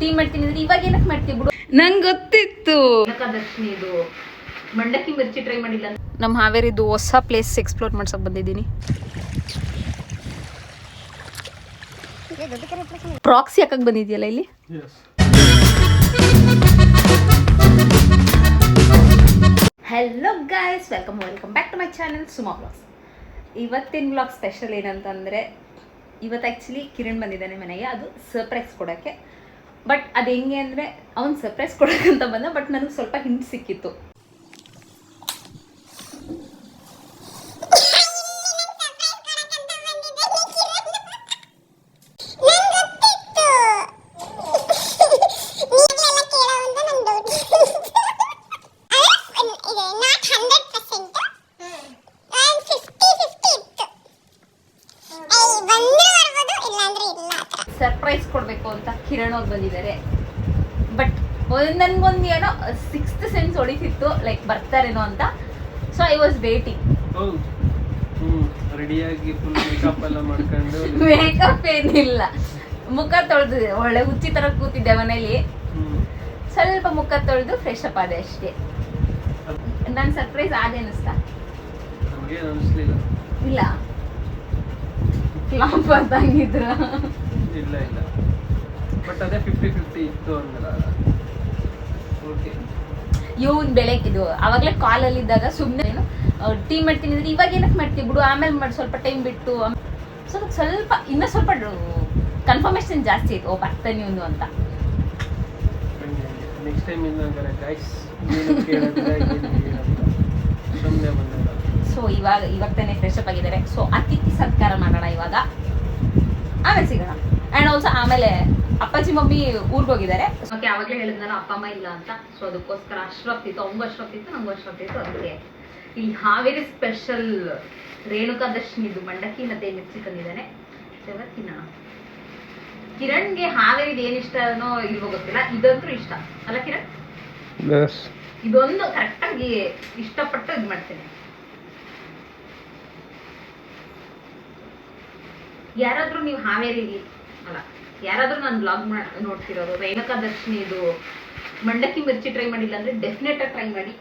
Tea ಮಾಡ್ತೀನಿ ಅಂದ್ರೆ ಇವಾಗ ಏನಕ್ಕೆ ಮಾಡ್ತೀವಿ ಬಿಡು? ನಂಗೆ ಗೊತ್ತಿತ್ತು. ದರ್ಶಿನಿ ಇದು. ಮಂಡಕ್ಕಿ ಮಿರ್ಚಿ ಟ್ರೈ ಮಾಡಿಲ್ಲ ನಮ್ಮ ಹಾವೇರಿದು ಹೊಸ ಪ್ಲೇಸ್ ಎಕ್ಸ್ಪ್ಲೋರ್ ಮಾಡ್ಸಕ್ ಬಂದಿದ್ದೀನಿ. ಪ್ರಾಕ್ಸಿ ಹಾಕಕ್ ಬಂದಿದ್ಯಲ್ಲ ಇಲ್ಲಿ? Hello guys welcome welcome back to my channel Suma blogs ಇವತ್ತಿನ ಬ್ಲಾಗ್ ಸ್ಪೆಷಲ್ ಏನಂತಂದರೆ ಇವತ್ತು ಆ್ಯಕ್ಚುಲಿ ಕಿರಣ್ ಬಂದಿದ್ದಾನೆ ಮನೆಗೆ. ಅದು ಸರ್ಪ್ರೈಸ್ ಕೊಡೋಕ್ಕೆ. ಬಟ್ ಅದು ಹೆಂಗೆ ಅಂದರೆ ಅವ್ನು ಸರ್ಪ್ರೈಸ್ ಕೊಡೋಕ್ಕಂತ ಬಂದ ಬಟ್ ನನಗೆ ಸ್ವಲ್ಪ ಹಿಂಟ್ ಸಿಕ್ಕಿತ್ತು. ಸರ್ಪ್ರೈಸ್ ಕೊಡಬೇಕು ಅಂತ ಕಿರಣ್ ಅವ್ರು ಬಂದಿದ್ದಾರೆ ಬಟ್ ನನ್ಗೊಂದು ಏನೋ ಸಿಕ್ಸ್ತ್ ಸೆನ್ಸ್ ಹೊಡಿತಿತ್ತು ಲೈಕ್ ಬರ್ತಾರೇನೋ ಅಂತ. ಸೊ ಐ ವಾಸ್ ವೇಟಿಂಗ್ ರೆಡಿಯಾಗಿ ಫುಲ್ ಮೇಕಪ್ ಎಲ್ಲ ಮಾಡ್ಕೊಂಡು. ಮೇಕಪ್ ಏನಿಲ್ಲ. ಮುಖ ತೊಳೆದು ಒಳ್ಳೆ ಹುಚ್ಚಿ ತರ ಕೂತಿದ್ದೆ ಮನೇಲಿ. ಸ್ವಲ್ಪ ಮುಖ ತೊಳೆದು ಫ್ರೆಶ್ ಅಪ್ ಆದೆ ಅಷ್ಟೇ. ನನ್ ಸರ್ಪ್ರೈಸ್ ಆದೆ ಅನಿಸ್ತಾ ಇಲ್ಲ. ಕ್ಲಾಪ್ ಅಂತ ಹಂಗಿದ್ರ ಇಲ್ಲ ಇಲ್ಲ. ಬಟ್ ಅದೇ ಫಿಫ್ಟಿ ಫಿಫ್ಟಿ ಇತ್ತು ಅಂದಲ್ಲ ಓಕೆ ಇವನ್ ಬೆಳಕಿದು ಅವಾಗಲೇ ಅಲ್ಲಿ ಇದ್ದಾಗ ಸುಮ್ಮನೆ ಏನು ಟೀ ಮಾಡ್ತೀನಿ ಅಂದ್ರೆ ಇವಾಗ ಏನಕ್ಕೆ ಮಾಡ್ತೀವಿ ಬಿಡು ಆಮೇಲೆ ಮಾಡಿ ಸ್ವಲ್ಪ ಟೈಮ್ ಬಿಟ್ಟು ಸ್ವಲ್ಪ ಸ್ವಲ್ಪ ಇನ್ನೂ ಸ್ವಲ್ಪ ಕನ್ಫರ್ಮೇಶನ್ ಜಾಸ್ತಿ ಇತ್ತು ಓ ಬರ್ತಾನೆ ಇವನು ಅಂತ. ನೆಕ್ಸ್ಟ್ ಟೈಮ್ ಹಂಗಾರೆ ಗೈಸ್ ಸುಮ್ಮನೆ ಬಂದಾಗ ಸೊ ಇವಾಗ ಇವಾಗ ತಾನೇ ಫ್ರೆಶ್ ಅಪ್ ಆಗಿದ್ದಾರೆ. ಸೊ ಅತಿಥಿ ಸತ್ಕಾರ ಮಾಡೋಣ ಇವಾಗ. ಆಮೇಲೆ ಸಿಗೋಣ. ಆ್ಯಂಡ್ ಆಲ್ಸೋ ಆಮೇಲೆ ಅಪ್ಪಾಜಿ ಮಮ್ಮಿ ಊರಿಗೆ ಹೋಗಿದ್ದಾರೆ. ಓಕೆ ಅವಾಗಲೇ ಹೇಳಿದ್ನಲ್ಲ ಅಪ್ಪ ಅಮ್ಮ ಇಲ್ಲ ಅಂತ. ಸೊ ಅದಕ್ಕೋಸ್ಕರ ಅಶ್ರಫ್ ಇತ್ತು ಅವಂಗೂ ಅಶ್ರಫ್ ಇತ್ತು ನಂಗೂ ಅಶ್ರಫ್ ಇತ್ತು ಅದಕ್ಕೆ. ಈ ಹಾವೇರಿ ಸ್ಪೆಷಲ್ ರೇಣುಕಾ ದರ್ಶನಿದು ಮಂಡಕ್ಕಿ ಮತ್ತೆ ಮಿರ್ಚಿ ತಂದಿದ್ದಾನೆ. ಇವಾಗ ತಿನ್ನೋಣ ಕಿರಣ್ಗೆ ಹಾವೇರಿದು ಇಷ್ಟ ಅನ್ನೋ ಇಲ್ವೋ ಗೊತ್ತಿಲ್ಲ. ಇದಂತೂ ಇಷ್ಟ. ಅಲ್ಲ ಕಿರಣ್? ಇದೊಂದು ಕರೆಕ್ಟಾಗಿ ಇಷ್ಟಪಟ್ಟು ಇದು ಮಾಡ್ತೇನೆ. ಯಾರಾದ್ರೂ ನೀವು ಹಾವೇರಿ ಅಲ್ಲ ಯಾರಾದ್ರೂ ನಾನು ಬ್ಲಾಗ್ ನೋಡ್ತಿರೋರು ರೇಣುಕಾ ದರ್ಶಿನಿ ಇದು, ಮಂಡಕ್ಕಿ ಮಿರ್ಚಿ ಟ್ರೈ ಮಾಡಿಲ್ಲ ಅಂದ್ರೆ ಡೆಫಿನೆಟ್ ಆಗಿ ಟ್ರೈ ಮಾಡಿ.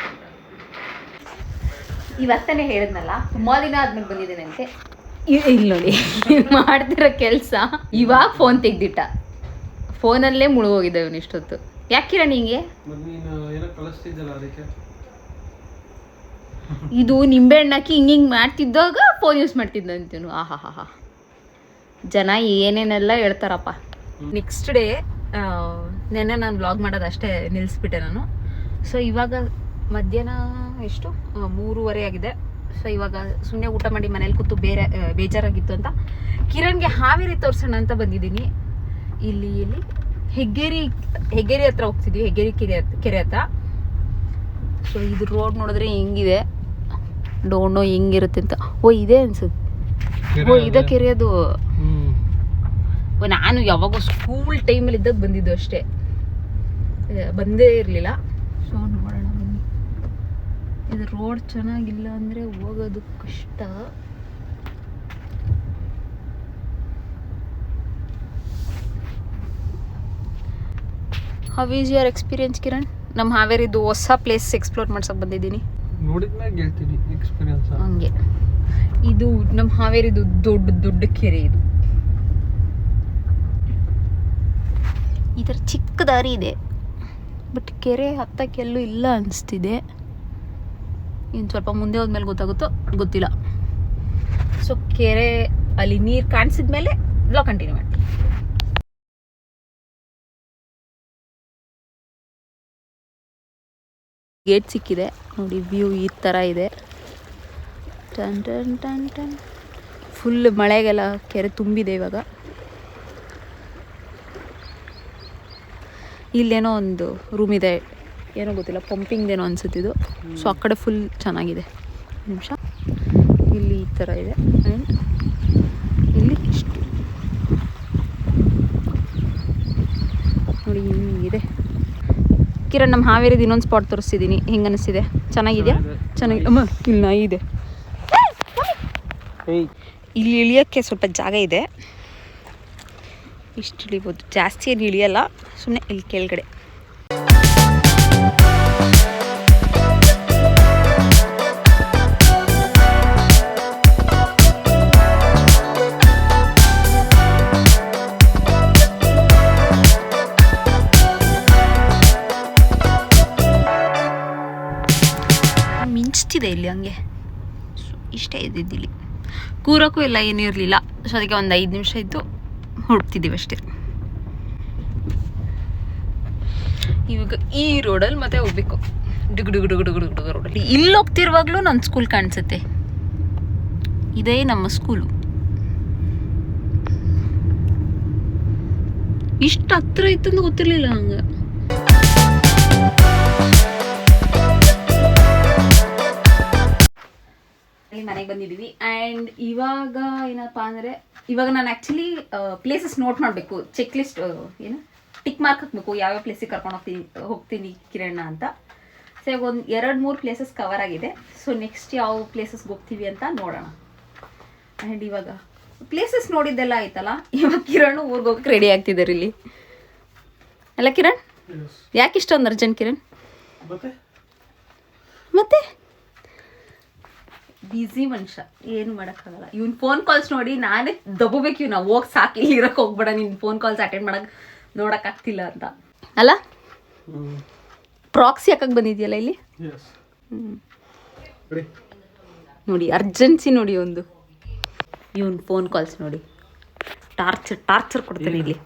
ಕೊಡ್ತಾರೆ. ಇವತ್ತನೇ ಹೇಳಿದ್ನಲ್ಲ ತುಂಬಾ ದಿನ ಆದ್ಮೇಲೆ ಬಂದಿದ್ದೇನೆ ಅಂತೆ ಇಲ್ಲಿ ನೋಡಿ. ಮಾಡ್ತಿರೋ ಕೆಲಸ. ಇವಾಗ ಫೋನ್ ತೆಗ್ದಿಟ್ಟ. ಫೋನಲ್ಲೇ ಮುಳುಗೋಗಿದ್ದೆ ಇವನು ಇಷ್ಟೊತ್ತು. ಯಾಕಿರ ನಿಂಗೆ ಇದು ನಿಂಬೆ ಏನೋ ಕಳಿಸ್ತಿದ್ದಲ್ಲ ಅದಕ್ಕೆ? ಇದು ನಿಂಬೆಹಣ್ಣು ಹಾಕಿ ಹಿಂಗೆ ಹಿಂಗೆ ಮಾಡ್ತಿದ್ದಾಗ ಫೋನ್ ಯೂಸ್ ಮಾಡ್ತಿದ್ದ ಅಂತೀನು ಆಹಾ ಹಾ ಹಾ ಜನ ಏನೇನೆಲ್ಲ ಹೇಳ್ತಾರಪ್ಪ. ನೆಕ್ಸ್ಟ್ ಡೇ ನೆನ್ನೆ ನಾನು ವ್ಲಾಗ್ ಮಾಡೋದು ಅಷ್ಟೇ ನಿಲ್ಲಿಸ್ಬಿಟ್ಟೆ ನಾನು. ಸೊ ಇವಾಗ ಮಧ್ಯಾಹ್ನ ಎಷ್ಟು? ಮೂರುವರೆ ಆಗಿದೆ. ಸೊ ಇವಾಗ ಸುಮ್ಮನೆ ಊಟ ಮಾಡಿ ಮನೇಲಿ ಕೂತು ಬೇರೆ ಬೇಜಾರಾಗಿತ್ತು ಅಂತ. ಕಿರಣ್ಗೆ ಹಾವೇರಿ ತೋರ್ಸೋಣ ಅಂತ ಬಂದಿದ್ದೀನಿ. ಇಲ್ಲಿ ಇಲ್ಲಿ. ಹೆಗ್ಗೇರಿ ಹೆಗ್ಗೇರಿ ಹತ್ರ ಹೋಗ್ತಿದ್ವಿ ಹೆಗ್ಗೇರಿ ಕೆರೆ ಕೆರೆ ಹತ್ರ. ಸೊ ಇದು ರೋಡ್ ನೋಡಿದ್ರೆ ಹೆಂಗಿದೆ? ಡೋಣೋ ಹೆಂಗಿರುತ್ತೆ ಅಂತ. ಓ ಇದೆ ಅನ್ಸುತ್ತೆ. ಓ ಇದ ಕೆರೆ ಅದು. ಓ, ನಾನು ಯಾವಾಗೋ ಸ್ಕೂಲ್ ಟೈಮಲ್ಲಿ ಇದ್ದಾಗ ಬಂದಿದ್ದು ಅಷ್ಟೇ. ಬಂದೇ ಇರಲಿಲ್ಲ. ಸೊ ನೋಡೋಣ. ಇದು ರೋಡ್ ಚೆನ್ನಾಗಿಲ್ಲ ಅಂದರೆ ಹೋಗೋದು ಕಷ್ಟ. How is your experience Kiran ನಮ್ಮ ಹಾವೇರಿದು ಹೊಸ ಪ್ಲೇಸ್ ಎಕ್ಸ್ಪ್ಲೋರ್ ಮಾಡ್ಸಕ್ಕೆ ಬಂದಿದ್ದೀನಿ. ಎಕ್ಸ್ಪೀರಿಯನ್ಸ್ ಹಂಗೆ. ಇದು ನಮ್ಮ ಹಾವೇರಿದು ದೊಡ್ಡ ದೊಡ್ಡ ಕೆರೆ ಇದು. ಈ ಥರ ಚಿಕ್ಕ ದಾರಿ ಇದೆ. ಬಟ್ ಕೆರೆ ಹತ್ತಕ್ಕೆಲ್ಲೂ ಇಲ್ಲ ಅನಿಸ್ತಿದೆ. ಇನ್ನು ಸ್ವಲ್ಪ ಮುಂದೆ ಹೋದ್ಮೇಲೆ ಗೊತ್ತಾಗುತ್ತೋ ಗೊತ್ತಿಲ್ಲ. ಸೊ ಕೆರೆ ಅಲ್ಲಿ ನೀರು ಕಾಣಿಸಿದ್ಮೇಲೆ ಬ್ಲಾಗ್ ಕಂಟಿನ್ಯೂ ಮಾಡಿ ಗೇಟ್ ಸಿಕ್ಕಿದೆ. ನೋಡಿ ವ್ಯೂ ಈ ಥರ ಇದೆ. ಟನ್ ಟನ್ ಟನ್ ಟನ್ ಫುಲ್ ಮಳೆಗೆಲ್ಲ ಕೆರೆ ತುಂಬಿದೆ ಇವಾಗ. ಇಲ್ಲೇನೋ ಒಂದು ರೂಮ್ ಇದೆ. ಏನೋ ಗೊತ್ತಿಲ್ಲ ಪಂಪಿಂಗ್ದೇನೋ ಇದು ಸೊ ಆ ಕಡೆ ಫುಲ್ ಚೆನ್ನಾಗಿದೆ. ನಿಮಿಷ. ಇಲ್ಲಿ ಈ ಥರ ಇದೆ. ಆ್ಯಂಡ್ ಇಲ್ಲಿ ಇಷ್ಟು. ಹಿಂಗಿದೆ ಕಿರಣ್ ನಮ್ಮ ಹಾವೇರಿದು ಇನ್ನೊಂದು ಸ್ಪಾಟ್ ತೋರಿಸ್ತಿದ್ದೀನಿ ಹೆಂಗೆ ಅನಿಸ್ತಿದೆ? ಚೆನ್ನಾಗಿದೆಯಾ? ಚೆನ್ನಾಗಿ ಅಮ್ಮ ಇಲ್ಲಿ ಇದೆ. ಇಲ್ಲಿ ಇಳಿಯೋಕ್ಕೆ ಸ್ವಲ್ಪ ಜಾಗ ಇದೆ. ಇಷ್ಟು ಇಳಿಬೋದು. ಜಾಸ್ತಿ ಏನು ಇಳಿಯಲ್ಲ ಸುಮ್ಮನೆ ಇಲ್ಲಿ ಕೆಳಗಡೆ. ಮಿಂಚ್ತಿದೆ ಇಲ್ಲಿ ಹಂಗೆ. ಸೊ, ಇಷ್ಟೇ ಇದ್ದಿದ್ದು ಇಲ್ಲಿ. ಕೂರೋಕ್ಕೂ ಎಲ್ಲ ಏನೂ ಇರಲಿಲ್ಲ. ಸೊ ಅದಕ್ಕೆ ಒಂದು ಐದು ನಿಮಿಷ ಇದ್ದು ಹುಡುಕ್ತಿದ್ದೀವಿ ಅಷ್ಟೇ. ಇವಾಗ ಈ ರೋಡಲ್ಲಿ ಮತ್ತೆ ಹೋಗ್ಬೇಕು. ಡುಗು ಡುಗು ಡುಗು ಡುಗು ರೋಡಲ್ಲಿ ಇಲ್ಲಿ ಹೋಗ್ತಿರುವಾಗಲೂ ನನ್ನ ಸ್ಕೂಲ್ ಕಾಣಿಸುತ್ತೆ. ಇದೇ ನಮ್ಮ ಸ್ಕೂಲು ಇಷ್ಟು ಹತ್ರ ಇತ್ತು ಅಂತ ಗೊತ್ತಿರಲಿಲ್ಲ ನಂಗೆ. ಅಲ್ಲಿ ಮನೆಗೆ ಬಂದಿದ್ದೀವಿ ಆ್ಯಂಡ್ ಇವಾಗ ಏನಪ್ಪ ಅಂದರೆ ಇವಾಗ ನಾನು ಆ್ಯಕ್ಚುಲಿ ಪ್ಲೇಸಸ್ ನೋಟ್ ಮಾಡಬೇಕು. ಚೆಕ್ ಲಿಸ್ಟ್ ಏನು? ಟಿಕ್ ಮಾರ್ಕ್ ಹಾಕಬೇಕು. ಯಾವ ಪ್ಲೇಸಿಗೆ ಕರ್ಕೊಂಡು ಹೋಗ್ತೀನಿ ಹೋಗ್ತೀನಿ ಕಿರಣ್ಣ ಅಂತ. ಸೊ ಇವಾಗ ಒಂದು ಎರಡು ಮೂರು ಪ್ಲೇಸಸ್ ಕವರ್ ಆಗಿದೆ. ಸೊ ನೆಕ್ಸ್ಟ್ ಯಾವ ಪ್ಲೇಸಸ್ಗೆ ಹೋಗ್ತೀವಿ ಅಂತ ನೋಡೋಣ. ಆ್ಯಂಡ್ ಇವಾಗ ಪ್ಲೇಸಸ್ ನೋಡಿದ್ದೆಲ್ಲ ಆಯ್ತಲ್ಲ? ಇವಾಗ ಕಿರಣ್ ಊರಿಗೆ ಹೋಗಕ್ಕೆ ರೆಡಿ ಆಗ್ತಿದ್ದಾರೆ ಇಲ್ಲಿ. ಅಲ್ಲ ಕಿರಣ್? ಯಾಕೆ ಇಷ್ಟೊಂದು ಅರ್ಜೆಂಟ್ ಕಿರಣ್? ಮತ್ತೆ? ಬ್ಯುಸಿ ಮನುಷ್ಯ. ಏನು ಮಾಡೋಕ್ಕಾಗಲ್ಲ. ಇವ್ನ ಫೋನ್ ಕಾಲ್ಸ್ ನೋಡಿ ನಾನೇ ದಬ್ಬಬೇಕು ಇವ್ನ. ಹೋಗಿ ಸಾಕಿ ಇರಕ್ಕೆ ಹೋಗ್ಬೇಡ. ನಿನ್ನ ಫೋನ್ ಕಾಲ್ಸ್ ಅಟೆಂಡ್ ಮಾಡಕ್ಕೆ ನೋಡೋಕ್ಕಾಗ್ತಿಲ್ಲ ಅಂತ. ಅಲ್ಲ? ಪ್ರಾಕ್ಸಿ ಹಾಕಕ್ಕೆ ಬಂದಿದೆಯಲ್ಲ ಇಲ್ಲಿ? ಹ್ಞೂ ನೋಡಿ. ಅರ್ಜೆನ್ಸಿ ನೋಡಿ ಒಂದು. ಇವನ್ ಫೋನ್ ಕಾಲ್ಸ್ ನೋಡಿ. ಟಾರ್ಚರ್ ಟಾರ್ಚರ್ ಕೊಡ್ತೀನಿ ಇಲ್ಲಿ.